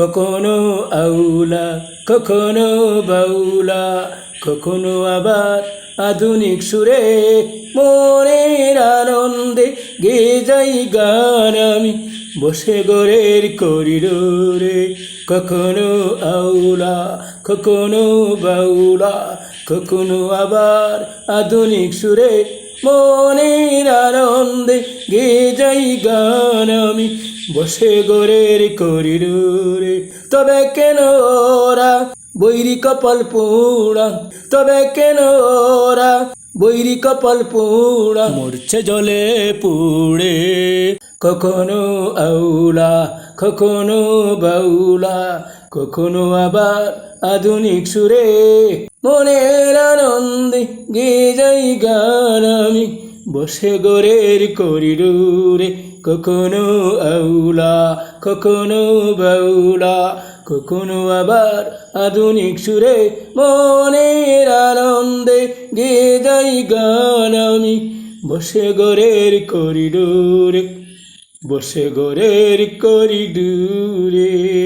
কখনো আউলা, কখনো বাউলা, কখনো আবার আধুনিক সুরে মনের আনন্দে গে যাই গান আমি। বসে গোরের করিডোরে কখনো আউলা, কখনো বাউলা, কখনো আবার আধুনিক সুরে মনের আনন্দে গে যাই গান আমি। বসে গোরের করিডোরে, তবে কেন ওরা? বৈরি কপাল পোড়া, তবে কেন ওরা? বৈরি কপাল পোড়া, মরছে জলে পুড়ে। কখনো আউলা, কখনো বাউলা, কখনো আবার আধুনিক সুরে। মনের আনন্দে গে যাই গান আমি। বসে গোরের করিডোরে, কখনো আউলা, কখনো বাউলা, কখনো আবার আধুনিক সুরে মনের আনন্দে গে যাই গান আমি। বসে গোরের করিডোরে, বসে গোরের করিডোরে।